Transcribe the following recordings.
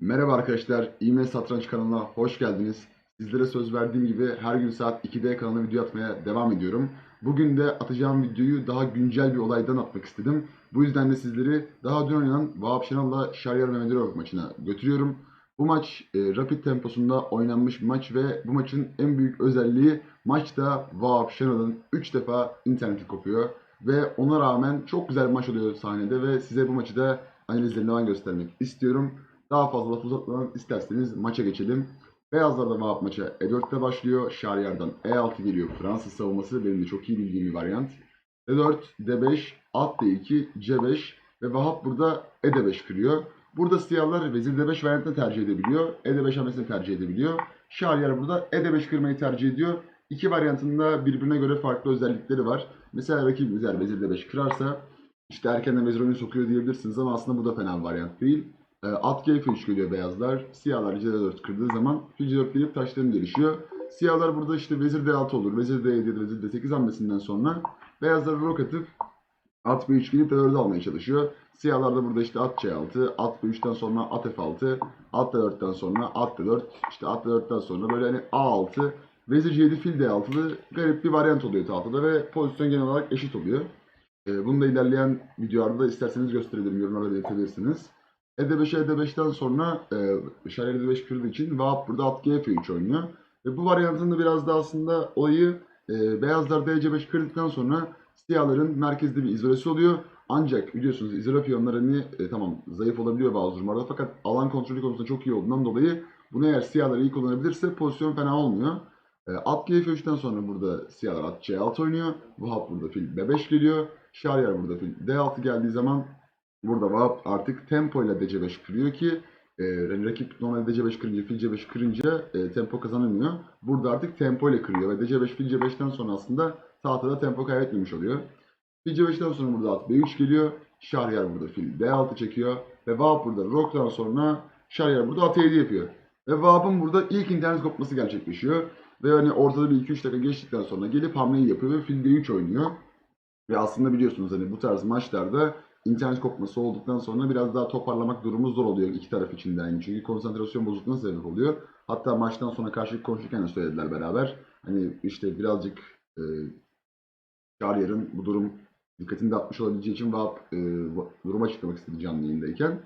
Merhaba arkadaşlar, İme Satranç kanalına hoş geldiniz. Sizlere söz verdiğim gibi her gün saat 2'de kanala video atmaya devam ediyorum. Bugün de atacağım videoyu daha güncel bir olaydan atmak istedim. Bu yüzden de sizleri daha dün oynanan Vahap Şenal'la Şaryar Mehmedorov maçına götürüyorum. Bu maç e, rapid temposunda oynanmış bir maç ve bu maçın en büyük özelliği maçta Vahap Şenal'ın 3 defa interneti kopuyor. Ve ona rağmen çok güzel bir maç oluyor sahnede ve size bu maçı da analizlerinden göstermek istiyorum. Daha fazla laf uzatmadan isterseniz maça geçelim. Beyazlarda Vahap maça E4'te başlıyor. Şaryar'dan E6 geliyor. Fransız savunması benim de çok iyi bildiğim bir varyant. E4, D5, at D2, C5 ve Vahap burada E E5 kırıyor. Burada siyahlar vezir D5 varyantını tercih edebiliyor. E E5 hamlesini tercih edebiliyor. Şaryar burada E E5 kırmayı tercih ediyor. İki varyantında birbirine göre farklı özellikleri var. Mesela rakibimiz vezir D5 kırarsa işte erkenden vezir oyunu sokuyor diyebilirsiniz ama aslında bu da fena varyant değil. E, At G3 geliyor beyazlar. Siyahlar C4 kırdığı zaman fil C4 gelip taşların gelişiyor. Siyahlar burada işte vezir D6 olur. Vezir D7 ya da vezir D8 hamlesinden sonra beyazlar rok atıp at B3 gelip D4'ü almaya çalışıyor. Siyahlar da burada işte at C6, at B3'ten sonra at F6, at D4'ten sonra at D4, işte at D4'ten sonra böyle hani A6, vezir C7 fil D6'lı garip bir varyant oluyor tahtada ve pozisyon genel olarak eşit oluyor. E, bunu da ilerleyen videolarda isterseniz gösterebilirim, yorumlarda belirtebilirsiniz. ED5'e ED5'ten sonra e, Şaryar ED5 kırdığı için Vahap burada at G3 oynuyor. Ve bu varyantında biraz da aslında olayı e, beyazlar DC5 kırdıktan sonra siyahların merkezde bir izolesi oluyor. Ancak biliyorsunuz izole piyonlar hani e, tamam zayıf olabiliyor bazı durumlarda fakat alan kontrolü konusunda çok iyi olduğundan dolayı bunu eğer siyahlar iyi kullanabilirse pozisyon fena olmuyor. E, at G3'ten sonra burada siyahlar at C6 oynuyor. Vahap burada fil B5 geliyor. Şaryar burada fil D6 geldiği zaman Burada Vahap artık tempo ile DC5 kırıyor ki e, rakip normalde DC5 kırınca fil C5 kırınca e, tempo kazanamıyor. Burada artık tempo ile kırıyor ve DC5 fil C5'ten sonra aslında tahtada tempo kaybetmemiş oluyor. Fil C5'ten sonra burada at B3 geliyor. Şaryar burada fil D6 çekiyor ve Vahap burada Rock'tan sonra Şaryar burada at E7 yapıyor. Ve Vahap'ın burada ilk internet kopması gerçekleşiyor. Ve hani ortada bir 2-3 dakika geçtikten sonra gelip hamleyi yapıyor ve fil D3 oynuyor. Ve aslında biliyorsunuz hani bu tarz maçlarda internet kopması olduktan sonra biraz daha toparlamak durumu zor oluyor iki taraf için de. Yani çünkü konsantrasyon bozukluğuna sebep oluyor. Hatta maçtan sonra karşılık konuşurken de söylediler beraber. Hani işte birazcık e, Şaryar'ın bu durum dikkatini dağıtmış olabileceği için Vahap e, durumu açıklamak istedi canlı yayındayken.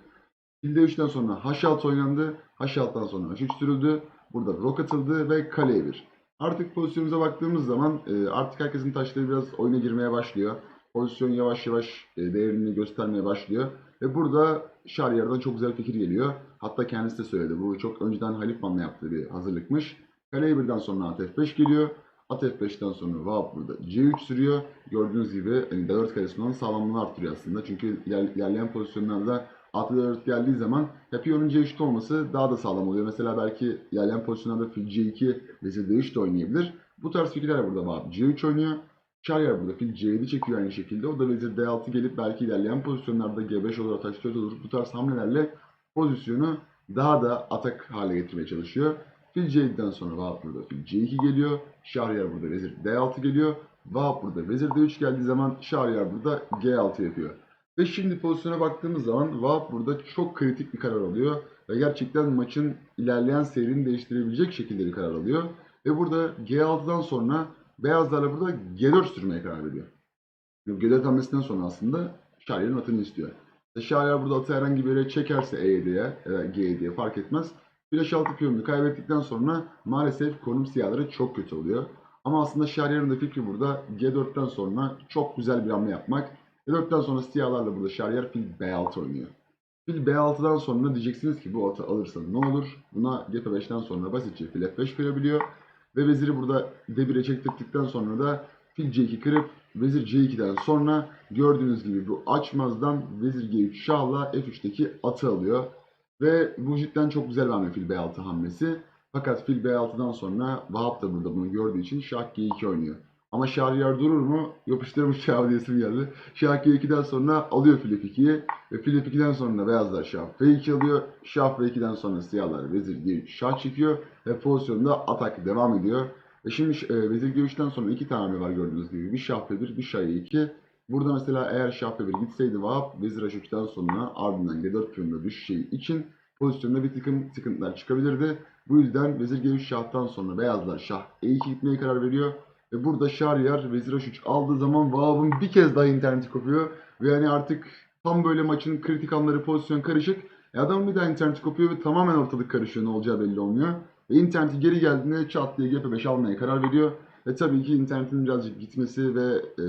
Filde 3'ten sonra H6 oynandı. H6'dan sonra H3 sürüldü. Burada rok atıldı ve kaleye bir. Artık pozisyonumuza baktığımız zaman e, artık herkesin taşları biraz oyuna girmeye başlıyor pozisyon yavaş yavaş e, değerini göstermeye başlıyor. Ve burada Şaryar'dan çok güzel fikir geliyor. Hatta kendisi de söyledi. Bu çok önceden Halifman'la yaptığı bir hazırlıkmış. Kaleye birden sonra at F5 geliyor. At F5'ten sonra Vahap burada C3 sürüyor. Gördüğünüz gibi hani D4 karesinin olan sağlamlığını arttırıyor aslında. Çünkü iler, ilerleyen pozisyonlarda at D4 geldiği zaman ya piyonun C3'te olması daha da sağlam oluyor. Mesela belki ilerleyen pozisyonlarda fil C2 vezir D3 de oynayabilir. Bu tarz fikirler burada Vahap C3 oynuyor. Şaryar burada fil C7 çekiyor aynı şekilde. O da vezir D6 gelip belki ilerleyen pozisyonlarda G5 olur, ataş 4 olur. Bu tarz hamlelerle pozisyonu daha da atak hale getirmeye çalışıyor. Fil C7'den sonra Vahap burada fil C2 geliyor. Şaryar burada vezir D6 geliyor. Vahap burada vezir D3 geldiği zaman Şaryar burada G6 yapıyor. Ve şimdi pozisyona baktığımız zaman Vahap burada çok kritik bir karar alıyor. Ve gerçekten maçın ilerleyen seyrini değiştirebilecek şekilde bir karar alıyor. Ve burada G6'dan sonra Beyazlarla burada G4 sürmeye karar veriyor. G4 hamlesinden sonra aslında Şaryar'ın atını istiyor. İşte Şaryar burada atı herhangi bir yere çekerse E7'ye, G7'ye fark etmez. Flash 6 piyonunu kaybettikten sonra maalesef konum siyahları çok kötü oluyor. Ama aslında Şaryar'ın da fikri burada G4'ten sonra çok güzel bir hamle yapmak. G4'ten sonra siyahlarla burada Şaryar fil B6 oynuyor. Fil B6'dan sonra diyeceksiniz ki bu atı alırsanız ne olur? Buna G5'ten sonra basitçe fil F5 kırabiliyor. Ve veziri burada D1'e çektirdikten sonra da fil C2 kırıp vezir C2'den sonra gördüğünüz gibi bu açmazdan vezir G3 şahla F3'teki atı alıyor. Ve bu cidden çok güzel bir hamle fil B6 hamlesi. Fakat fil B6'dan sonra Vahap da burada bunu gördüğü için şah G2 oynuyor. Ama Şahriyar durur mu? Yapıştırmış şah diyesim geldi. Şah G2'den sonra alıyor fil F2'yi. Ve fil F2'den sonra beyazlar şah F2 alıyor. Şah F2'den sonra siyahlar vezir G3 şah çekiyor. Ve pozisyonda atak devam ediyor. Ve şimdi e, vezir G3'ten sonra iki tane var gördüğünüz gibi. Bir şah F1, bir şah E2. Burada mesela eğer şah F1 gitseydi Vahap vezir H3'ten sonra ardından G4 piyonuna düşeceği için pozisyonda bir takım sıkıntılar çıkabilirdi. Bu yüzden Vezir G3 şahtan sonra beyazlar şah E2 gitmeye karar veriyor. Ve burada Şahriyar Vezir H3 aldığı zaman Vahap'ın bir kez daha interneti kopuyor. Ve yani artık tam böyle maçın kritik anları pozisyon karışık. E adam bir daha interneti kopuyor ve tamamen ortalık karışıyor ne olacağı belli olmuyor. Ve interneti geri geldiğinde çat diye GP5 almaya karar veriyor. Ve tabii ki internetin birazcık gitmesi ve e,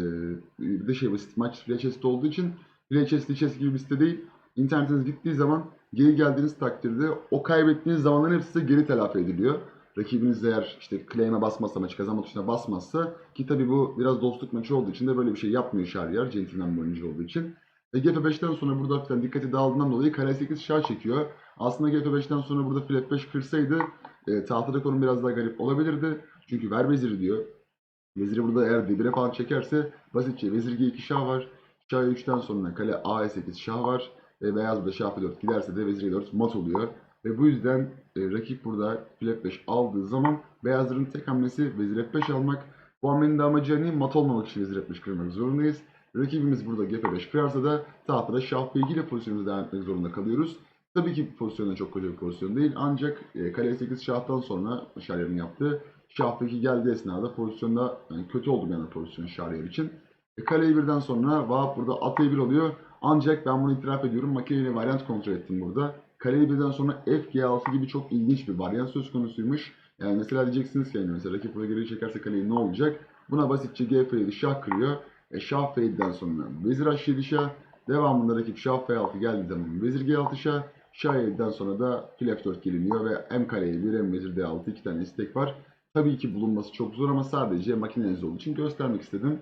bir de şey basit maç chest olduğu için chest chest gibi bir site değil. İnternetiniz gittiği zaman geri geldiğiniz takdirde o kaybettiğiniz zamanların hepsi geri telafi ediliyor. Rakibiniz eğer işte claim'e basmazsa maçı kazanma tuşuna basmazsa ki tabii bu biraz dostluk maçı olduğu için de böyle bir şey yapmıyor Şahriyar. Gentleman bir oyuncu olduğu için. Ve GP5'ten sonra burada hafiften dikkati dağıldığından dolayı kare 8 şah çekiyor. Aslında GP5'ten sonra burada flap 5 kırsaydı e, tahtada konum biraz daha garip olabilirdi. Çünkü ver veziri diyor. Veziri burada eğer D1'e falan çekerse basitçe vezir G2 şah var. Şah 3'ten sonra kale A8 şah var. Ve beyaz burada şah F4 giderse de vezir E4 mat oluyor. Ve bu yüzden e, rakip burada flap 5 aldığı zaman beyazların tek hamlesi vezir F5 almak. Bu hamlenin de amacı hani mat olmamak için vezir F5 kırmak zorundayız. Rakibimiz burada GP5 kırarsa da tahtada şah B2 ile pozisyonumuzu devam etmek zorunda kalıyoruz. Tabii ki bu pozisyonda çok koca bir pozisyon değil ancak e, kale 8 şahtan sonra Şahriyar'ın yaptığı şah B2 geldiği esnada pozisyonda yani kötü oldu bir anda pozisyon Şahriyar için. E, kale E1'den sonra Vahap burada at E1 oluyor. Ancak ben bunu itiraf ediyorum makineyle varyant kontrol ettim burada. Kale E1'den sonra F G6 gibi çok ilginç bir varyant söz konusuymuş. Yani mesela diyeceksiniz ki yani mesela rakip buraya geri çekerse kaleyi ne olacak? Buna basitçe G F7 şah kırıyor. E, şah F7'den sonra vezir H7 şah. Devamında rakip şah F6 geldiği zaman vezir G6 şah. Şah 7'den sonra da fil F4 geliniyor ve hem kale E1 hem vezir D6 iki tane istek var. Tabii ki bulunması çok zor ama sadece makineniz olduğu için göstermek istedim.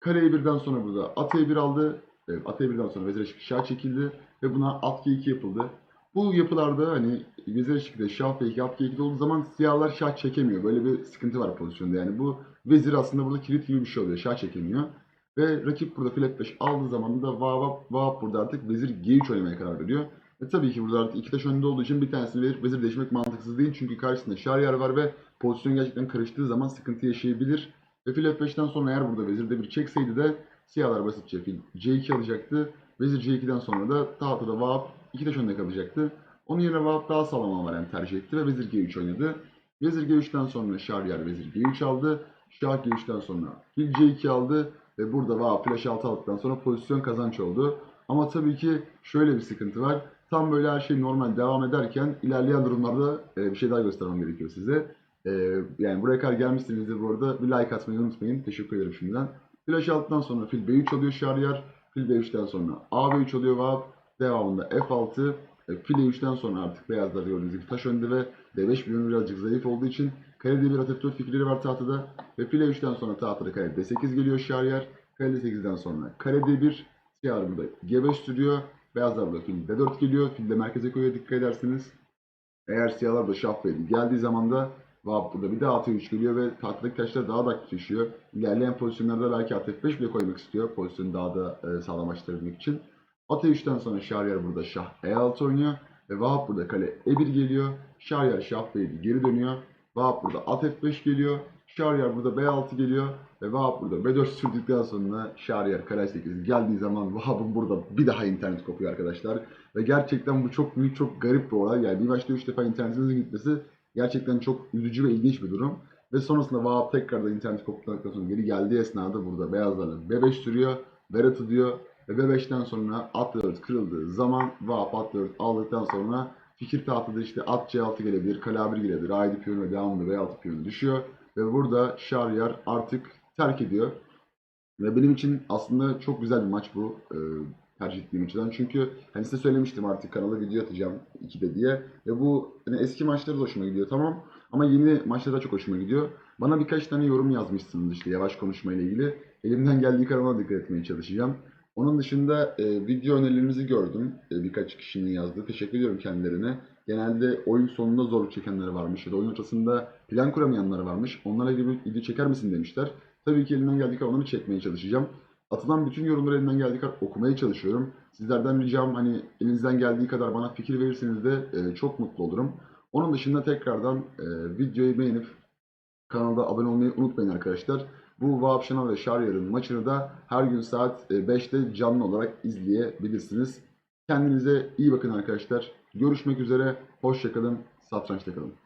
Kare E1'den sonra burada at E1 aldı. Evet, at E1'den sonra vezir H2 şah çekildi ve buna at G2 yapıldı. Bu yapılarda hani vezir H2'de şah F2 at G2'de olduğu zaman siyahlar şah çekemiyor. Böyle bir sıkıntı var pozisyonda yani bu vezir aslında burada kilit gibi bir şey oluyor. Şah çekemiyor. Ve rakip burada fil F5 aldığı zaman da Vahap, Vahap burada artık vezir G3 oynamaya karar veriyor. Ve tabii ki burada artık iki taş önünde olduğu için bir tanesini verip vezir değişmek mantıksız değil. Çünkü karşısında Şahriyar var ve pozisyon gerçekten karıştığı zaman sıkıntı yaşayabilir. Ve fil F5'ten sonra eğer burada vezir de bir çekseydi de siyahlar basitçe fil C2 alacaktı. Vezir C2'den sonra da tahtada Vahap iki taş önünde kalacaktı. Onun yerine Vahap daha sağlam variant tercih etti ve vezir G3 oynadı. Vezir G3'ten sonra Şahriyar vezir G3 aldı. Şah G3'ten sonra fil C2 aldı. Ve burada Vahap flash 6 aldıktan sonra pozisyon kazanç oldu. Ama tabii ki şöyle bir sıkıntı var. Tam böyle her şey normal devam ederken ilerleyen durumlarda e, bir şey daha göstermem gerekiyor size. E, yani buraya kadar gelmişsinizdir bu arada. Bir like atmayı unutmayın. Teşekkür ederim şimdiden. Flash alttan sonra fil B3 alıyor Şahriyar. Fil B3'ten sonra A B3 alıyor Vahap. Devamında F6. E, fil E3'ten sonra artık beyazlar gördüğünüz gibi taş önde ve D5 bölümü birazcık zayıf olduğu için kare D1 at F4 fikirleri var tahtada. Ve fil E3'ten sonra tahtada kare D8 geliyor Şahriyar. Kare D8'den sonra kare D1. Siyahlar burada G5 sürüyor. Beyazlar burada fil D4 geliyor. Fil de merkeze koyuyor dikkat ederseniz. Eğer siyahlar da şah B'li geldiği zaman da burada bir de at 3 geliyor ve tahtadaki taşlar daha da aktifleşiyor. İlerleyen pozisyonlarda belki at F5 bile koymak istiyor. Pozisyonu daha da e, sağlamlaştırabilmek için. At 3'ten sonra Şahriyar burada şah E6 oynuyor. Ve Vahap burada kale E1 geliyor. Şahriyar şah B'li geri dönüyor. Vahap burada at F5 geliyor. Şahriyar burada B6 geliyor. Ve Vahap burada B4 sürdükten sonra Şahriyar kare 8 geldiği zaman Vahap'ın burada bir daha internet kopuyor arkadaşlar. Ve gerçekten bu çok büyük, çok garip bir olay. Yani bir maçta 3 defa internetinizin gitmesi gerçekten çok üzücü ve ilginç bir durum. Ve sonrasında Vahap tekrardan internet koptuktan sonra geri geldiği esnada burada beyazların B5 sürüyor. Berat diyor. Ve B5'ten sonra at 4 kırıldığı zaman Vahap at 4 aldıktan sonra fikir tahtada işte at C6 gelebilir, kale A1 gelebilir. A7 piyonu devamında B6 piyonu düşüyor. Ve burada Şahriyar artık terk ediyor. Ve benim için aslında çok güzel bir maç bu. E, tercih ettiğim açıdan. Çünkü hani size söylemiştim artık kanala video atacağım 2'de diye. Ve bu hani eski maçları da hoşuma gidiyor tamam. Ama yeni maçlar da çok hoşuma gidiyor. Bana birkaç tane yorum yazmışsınız işte yavaş konuşmayla ilgili. Elimden geldiği kadar dikkat etmeye çalışacağım. Onun dışında e, video önerilerinizi gördüm. E, birkaç kişinin yazdığı. Teşekkür ediyorum kendilerine. Genelde oyun sonunda zorluk çekenleri varmış ya da oyun ortasında plan kuramayanları varmış. Onlarla ilgili bir video çeker misin demişler. Tabii ki elimden geldiği kadar onları çekmeye çalışacağım. Atılan bütün yorumları elimden geldiği kadar okumaya çalışıyorum. Sizlerden ricam hani elinizden geldiği kadar bana fikir verirseniz de e, çok mutlu olurum. Onun dışında tekrardan e, videoyu beğenip kanalda abone olmayı unutmayın arkadaşlar. Bu Vahap Şenol ve Şahriyar'ın maçını da her gün saat e, 5'te canlı olarak izleyebilirsiniz. Kendinize iyi bakın arkadaşlar. Görüşmek üzere. Hoşçakalın. Satrançta kalın.